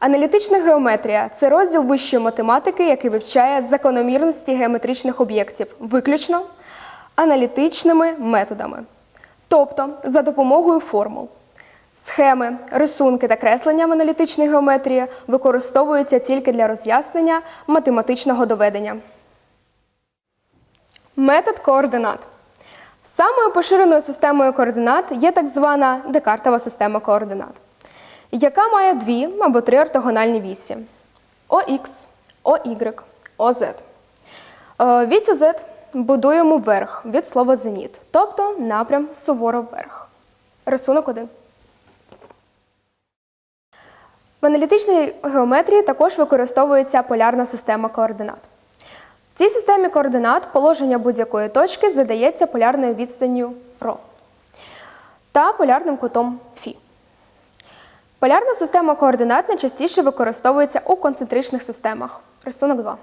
Аналітична геометрія це розділ вищої математики, який вивчає закономірності геометричних об'єктів, виключно аналітичними методами, тобто за допомогою формул. Схеми, рисунки та креслення в аналітичній геометрії використовуються тільки для роз'яснення математичного доведення. Метод координат. Самою поширеною системою координат є так звана декартова система координат, яка має дві або три ортогональні вісі ОХ, ОY, ОЗ. Е, Вісь ОЗ будуємо вверх від слова зеніт, тобто напрям суворо вверх. Рисунок 1. В аналітичній геометрії також використовується полярна система координат. В цій системі координат положення будь-якої точки задається полярною відстанню ρ та полярним кутом. Полярна система координат найчастіше використовується у концентричних системах. Рисунок 2.